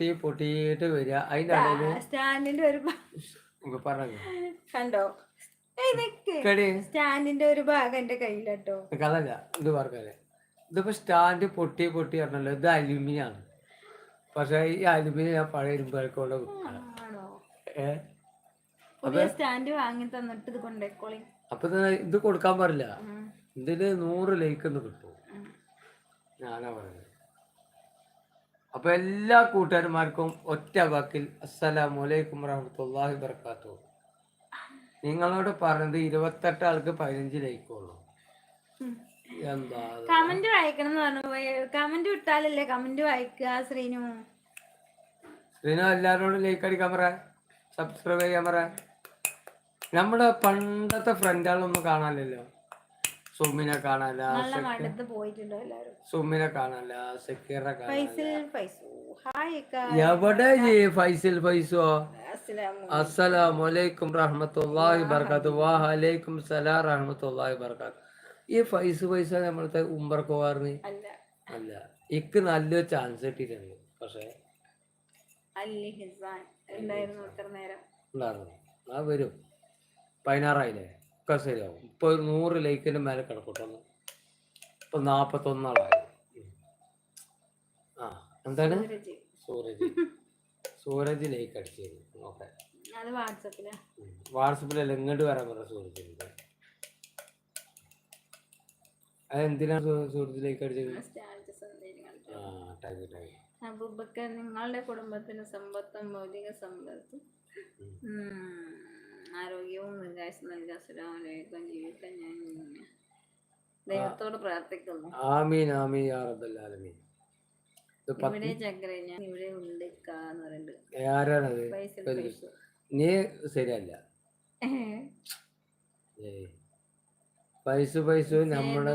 പൊട്ടി പൊട്ടിയിട്ട് വരിക. അതിന്റെ ഇടയിൽ സ്റ്റാൻഡിന്റെ ഒരു പറഞ്ഞു. കണ്ടോ? സ്റ്റാൻഡിന്റെ ഒരു ഭാഗം എന്റെ കയ്യിലട്ടോ. കളല്ല ഇത് പറഞ്ഞല്ലേ ഇതിപ്പോ സ്റ്റാൻഡ് പൊട്ടി പൊട്ടി പറഞ്ഞല്ലോ. ഇത് അലുമിനിയം ആണ് പക്ഷെ ഈ അലുമിനിയം ഞാൻ പഴയ ഏ? സ്റ്റാൻഡ് വാങ്ങി തന്നിട്ട് ഇത് കൊണ്ടേക്കോളി. അപ്പൊ ഇത് കൊടുക്കാൻ പാടില്ല. ഇതിൽ നൂറ് ലൈക്ക് ഒന്ന് കിട്ടും. ഞാനാ പറയുന്നത്. അപ്പൊ എല്ലാ കൂട്ടുകാരന്മാർക്കും ഒറ്റ വാക്കിൽ അസ്സലാമലൈക്കും വറഹമത്തുള്ളാഹി വർക്കാത്തു നിങ്ങളോട് പറഞ്ഞത് ഇരുപത്തെട്ട് ആൾക്ക് പതിനഞ്ച് ലൈക്കുള്ളൂ. എന്താ? കമന്റ് വായിക്കണം എന്ന് പറഞ്ഞു കമന്റ് വിട്ടാലല്ലേ കമന്റ് വായിക്കുക ശ്രീനു? ശ്രീനു എല്ലാരോടും ലൈക്ക് അടിക്കാൻ പറ. സബ്സ്ക്രൈബ് ചെയ്യാൻ പറ. നമ്മുടെ പണ്ടത്തെ ഫ്രണ്ടുകളൊന്നും കാണാനില്ലല്ലോ. സുമിനെ കാണാല സുമിനെ കാണാല സക്കീറിനെ അക്ക. എവിടെ ഫൈസൽ ഫൈസോ? അസ്സലാമു അസ്സലാമലൈക്കും റഹ്മത്തുള്ളാഹി ബർക്കാത്ത് വാഹലൈക്കും സലാം റഹ്മത്തുള്ളാഹി ബർക്കാത്ത് ഈ ഫൈസ് ഫൈസ നമ്മളത്തെ ഉമ്പർക്ക് പോവാറിന് അല്ല. ഇക്ക് നല്ലൊരു ചാൻസ് കിട്ടിയിട്ടുണ്ട്. പക്ഷേ ഉണ്ടായിരുന്നു. ആ വരും. പതിനാറായില്ലേ? ഒക്കെ ശരിയാവും. ഇപ്പൊ ഒരു നൂറ് ലൈക്കിന്റെ മേലെ കിടക്കട്ടെ ഇപ്പൊ നാപ്പത്തൊന്നാളായി. ആ എന്താണ്? സൂരജ്. സൂരജ്. ലൈക്ക് അടിച്ചത് ഓക്കെ. വാട്സപ്പിലല്ല ഇങ്ങോട്ട് വരാൻ പറഞ്ഞ സൂരജ് അതെന്തിനാണ് സൂരജ് ലൈക്ക് അടിച്ചത്? ആ ടാഗ് ടാഗ് അബൂബക്കർ നിങ്ങളുടെ കുടുംബത്തിന് സമ്പത്തും ഭൗതിക സമ്പത്തും. ആരോഗ്യവും വികാസം നൽകുക അസ്സലാമലൈക്കും ജീവിക്കാൻ ഞാൻ ദൈവത്തോട് പ്രാർത്ഥിക്കുന്നു. ആമീൻ ആമീൻ യാ റബ്ബൽ ആലമീൻ. ഇവിടെ ചക്കര ഞാൻ ഇവിടെ ഉണ്ട് കാന്ന് പറയുന്നുണ്ട്. ആരാണത് നീ ശരിയല്ല. പൈസ പൈസ നമ്മൾ.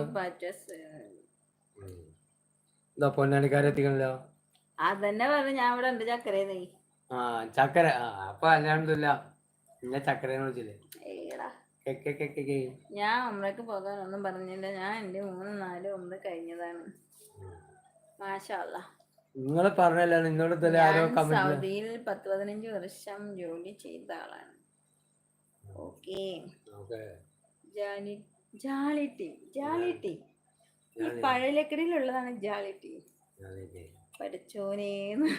ഇതാ പൊന്നാണിക്കാരെത്തിക്കണല്ലോ അതന്നെ പറഞ്ഞു ഞാൻ ഇവിടെ ഉണ്ട് ചക്കര നീ ആ ചക്കര ആ അപ്പൊ അല്ലാണ്ടില്ല പിന്നെ ചക്കരനെ വിളിച്ചില്ലേ? ഏടാ. ഞാൻ ഉമ്രക്ക് പോകാനൊന്നും പറഞ്ഞില്ല. ഞാൻ എന്റെ മൂന്ന് നാല് ഉമ്ര കഴിഞ്ഞതാണ്. മാഷല്ല നിങ്ങൾ പറഞ്ഞല്ലോ നിന്നോട് തന്നെ ആരോ കമന്റ് സൗദിയിൽ പത്ത് പതിനഞ്ച് വർഷം ജോലി ചെയ്ത ആളാണ്. ഓക്കെ. ജാലിറ്റി ജാലി ടീം ജാലി ടീം ഈ പഴയലക്കടിയിലുള്ളതാണ് ജാലി ടീം പഠിച്ചോനേന്ന്.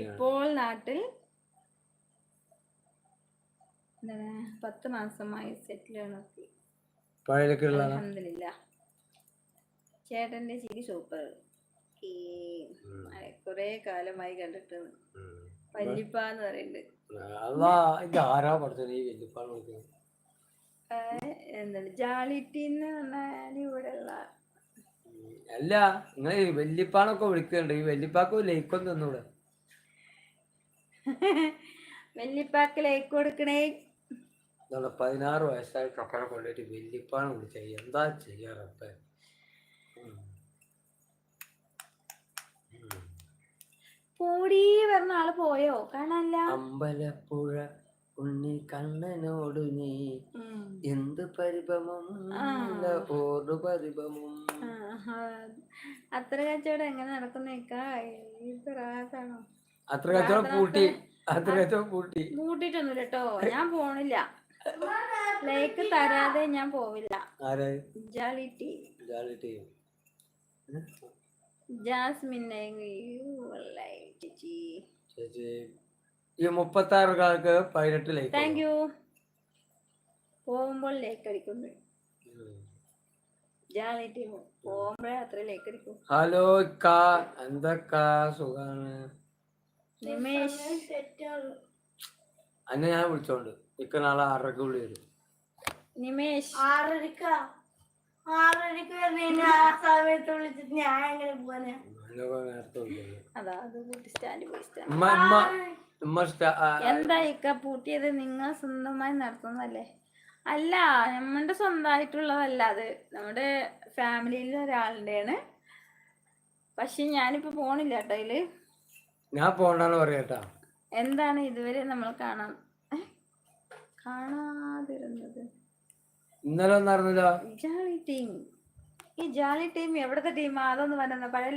ഇപ്പോൾ നാട്ടിൽ പത്ത് മാസമായി സെറ്റിലാണ് ചേട്ടന്റെ ചിരി സൂപ്പർ കൊറേ കാലമായി കണ്ടിട്ട് വല്യപ്പ എന്ന് പറയുന്നുണ്ട്. എന്താണ് ജാളിറ്റി എന്ന് പറഞ്ഞാൽ ഇവിടെ ഉള്ള. അല്ല നിങ്ങൾ വെല്ലിപ്പാണൊക്കെ വിളിക്കുന്നുണ്ട്. ഈ വല്യപ്പാക്ക് ലൈക്കൊന്നും തന്നൂടെ. വെല്ലിപ്പാക്ക് ലൈക്ക് കൊടുക്കണേ. പതിനാറ് വയസ്സായ കപ്പറ കൊണ്ടിട്ട് വല്യപ്പാണ് വിളിച്ച എന്താ ചെയ്യാറപ്പ പോടി പറഞ്ഞ ആൾ പോയോ? കാണാനല്ല. അമ്പലപ്പുഴ ഉണ്ണി കണ്ണനോട് നീ. എന്ത് പരിഭമം. ഓർഡു പരിഭമം. അത്ര കച്ചവടം എങ്ങനെ നടക്കുന്നേക്കാ? അത്ര കച്ചവടം പൂട്ടി. അത്ര കച്ചവടം പൂട്ടി. പൂട്ടിട്ടൊന്നും കേട്ടോ ഞാൻ പോണില്ല. ലൈക്ക് തരാതെ ഞാൻ പോവില്ല. ആരെ? ജാളിറ്റി ജാലി ടീം ജാസ്മിൻ ചേച്ചി. ഈ മുപ്പത്തി ആറുകാർക്ക് പതിനെട്ട് ലൈക്ക് താങ്ക് യു പോകുമ്പോൾ ലേക്ക് അടിക്കുന്നു. ജാളിറ്റി പോകുമ്പോഴേ അത്ര ലേക്ക് അടിക്കും. ഹലോ ഇക്ക. എന്തൊക്കെ? സുഖാണ്. നിമേഷ്. അന്നെ ഞാൻ വിളിച്ചോണ്ട്. ഇക്ക നാളെ ആറരക്ക് വിളി വരും. നിമേഷ്. ആറരക്ക? ആറരക്ക് വരുന്നതിന് ആ സമയത്ത് വിളിച്ചിട്ട് ഞാൻ എങ്ങനെ പോവാനാ? അതാ സ്റ്റാൻഡ് പോയി സ്റ്റാൻഡ്. എന്താ ഇക്ക പൂട്ടിയത്? നിങ്ങൾ സ്വന്തമായി നടത്തുന്നല്ലേ അല്ല നമ്മുടെ സ്വന്തമായിട്ടുള്ളതല്ല അത്. നമ്മുടെ ഫാമിലിയിൽ ഒരാളുടെയാണ്. പക്ഷെ ഞാനിപ്പോ പോണില്ല കേട്ടോ ഇതിൽ ഞാൻ പോണ്ടെന്ന് പറയട്ടാ എന്താണ് ഇതുവരെ നമ്മൾ കാണാൻ കാണാതിരുന്നത്. ഇന്നലെ ഒന്നും അറിഞ്ഞില്ല ജാളി ടീം. ഈ ജാളി ടീം എവിടത്തെ ടീമാ? അതൊന്ന് പറഞ്ഞ പഴയ